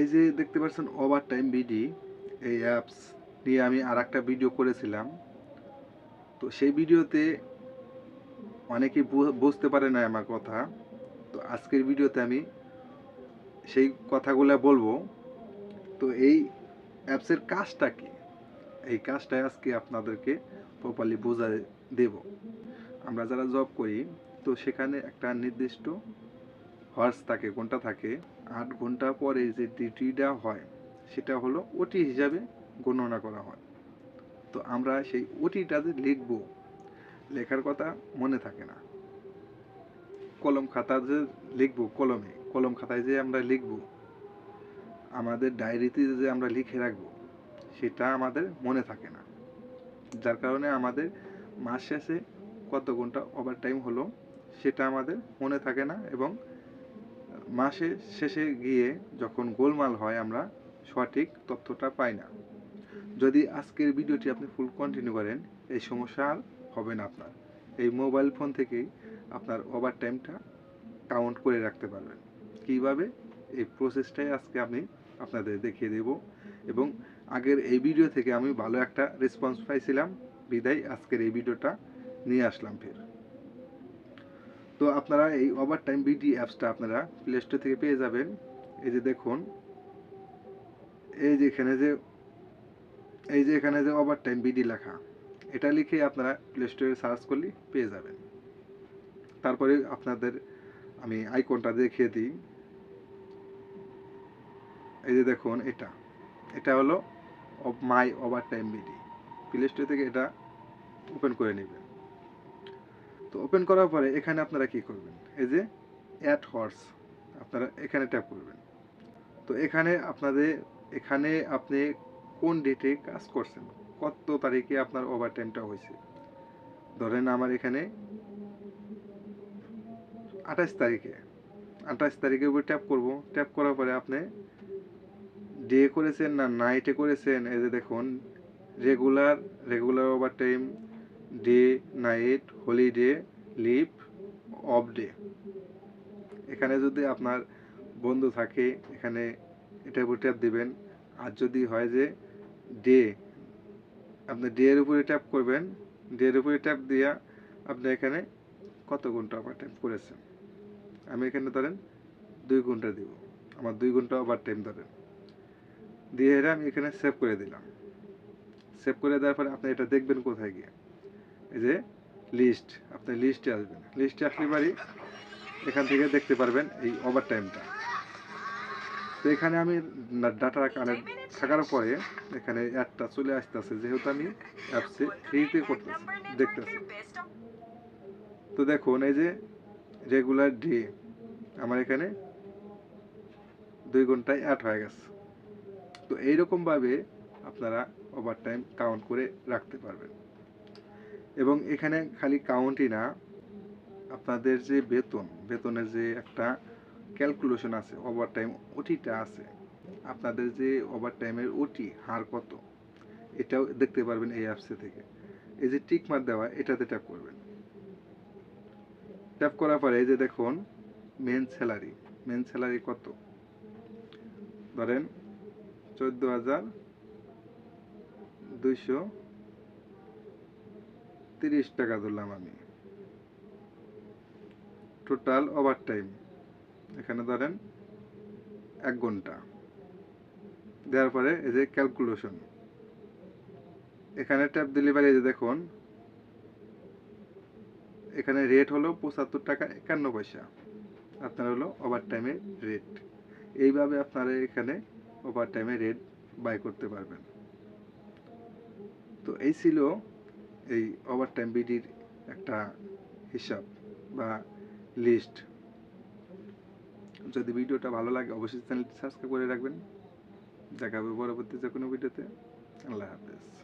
এই যে দেখতে পাচ্ছেন ওভার টাইম বিডি এই অ্যাপস নিয়ে আমি আর একটা ভিডিও করেছিলাম। তো সেই ভিডিওতে অনেকে বুঝতে পারে না আমার কথা। তো আজকের ভিডিওতে আমি সেই কথাগুলো বলব। তো এই অ্যাপসের কাজটা কি? এই কাজটাই আজকে আপনাদেরকে প্রপারলি বোঝা দেব। আমরা যারা জব করি, তো সেখানে একটা নির্দিষ্ট হর্স থাকে কোনটা থাকে। আট ঘণ্টা পরে যে ডিউটিটা হয়, সেটা হলো ওটি হিসাবে গণনা করা হয়। তো আমরা সেই ওটিটাতে লিখব, লেখার কথা মনে থাকে না। কলম খাতা যে লিখব, কলমে, কলম খাতায় যে আমরা লিখব, আমাদের ডায়েরিতে যে আমরা লিখে রাখব, সেটা আমাদের মনে থাকে না। যার কারণে আমাদের মাস শেষে কত ঘণ্টা ওভার টাইম হলো, সেটা আমাদের মনে থাকে না এবং মাসে শেষে গিয়ে যখন গোলমাল হয় আমরা সঠিক তথ্যটা পাই না। যদি আজকের ভিডিওটি আপনি ফুল কন্টিনিউ করেন, এই সমস্যা আর হবে না আপনার। এই মোবাইল ফোন থেকেই আপনার ওভার টাইমটা কাউন্ট করে রাখতে পারবেন। কীভাবে? এই প্রসেসটাই আজকে আমি আপনাদের দেখিয়ে দেব এবং আগের এই ভিডিও থেকে আমি ভালো একটা রেসপন্স পাইছিলাম। বিদায়, আজকের এই ভিডিওটা নিয়ে আসলাম ফের। তো আপনারা এই ওভার টাইম বিডি অ্যাপসটা আপনারা প্লে স্টোর থেকে পেয়ে যাবেন। এই যে দেখুন, এই যে এখানে যে, এই যে এখানে যে ওভার টাইম বিডি লেখা, এটা লিখে আপনারা প্লে স্টোরে সার্চ করলে পেয়ে যাবেন। তারপরে আপনাদের আমি আইকনটা দেখিয়ে দিই। এই যে দেখুন, এটা এটা হলো my overtime BD play store থেকে এটা ওপেন করে নেবেন। তো ওপেন করার পরে এখানে আপনারা কি করবেন? এই যে অ্যাড হর্স আপনারা এখানে ট্যাপ করবেন। তো এখানে আপনাদের, এখানে আপনি কোন ডেটে কাজ করছেন? কত তারিখে আপনার ওভার টাইমটা হয়েছে? ধরেন আমার এখানে আঠাশ তারিখে, আঠাশ তারিখের উপর ট্যাপ করব। ট্যাপ করার পরে আপনি ডে করেছেন না নাইটে করেছেন? এই যে দেখুন regular regular overtime day night holiday leave off day এখানে যদি আপনার বন্ধু থাকে, এখানে এটার উপর ট্যাপ দিবেন। আর যদি হয় যে ডে আপনি ডে এর উপরে ট্যাপ করবেন। ডে এর উপরে ট্যাপ দিয়া আপনি এখানে কত ঘণ্টা ওভার টাইম করেছেন? আমি এখানে ধরেন দুই ঘণ্টা দিব। আমার দুই ঘণ্টা ওভার টাইম ধরেন। দিয়ে আমি এখানে সেভ করে দিলাম। সেভ করে দেওয়ার পরে আপনি এটা দেখবেন কোথায় গিয়ে? এই যে লিস্ট আপনি লিস্টে আসবেন। লিস্টে আসলে পারি এখান থেকে দেখতে পারবেন এই ওভার টাইমটা তো এখানে আমি ডাটা কানেক্ট থাকার পরে এখানে অ্যাডটা চলে আসতেছে, যেহেতু আমি অ্যাপসে ফ্রিতে করতেছি, দেখতেছি। তো দেখুন, এই যে রেগুলার ডে আমার এখানে দুই ঘন্টায় অ্যাড হয়ে গেছে। তো এইরকমভাবে আপনারা ওভার টাইম কাউন্ট করে রাখতে পারবেন। এবং এখানে খালি কাউন্টই না, আপনাদের যে বেতন, বেতনের যে একটা ক্যালকুলেশন আছে ওভার টাইম ওটিটা আছে, আপনাদের যে ওভার টাইমের ওটি হার কত, এটাও দেখতে পারবেন এই অ্যাপসে থেকে। এই যে টিক মার দেওয়া, এটাতে ট্যাপ করবেন। ট্যাপ করার পরে এই যে দেখুন মেন স্যালারি মেন স্যালারি কত? ধরেন, চোদ্দ হাজার দুইশো তিরিশ টাকা ধরলাম আমি। টোটাল ওভার টাইম এখানে ধরেন এক ঘণ্টা। দেওয়ার পরে এই যে ক্যালকুলেশন এখানে ট্যাপ দিলে পারে এই যে দেখুন, এখানে রেট হলো পঁচাত্তর টাকা একান্ন পয়সা। আপনার হলো ওভার টাইমের রেট এইভাবে আপনারা এখানে ওভার টাইমে রেট বাই করতে পারবেন। তো এই ছিল এই ওভার টাইম বিডির একটা হিসাব বা লিস্ট যদি ভিডিওটা ভালো লাগে, অবশ্যই চ্যানেলটি সাবস্ক্রাইব করে রাখবেন। দেখা হবে পরবর্তী যে কোনো ভিডিওতে। আল্লাহ হাফেজ।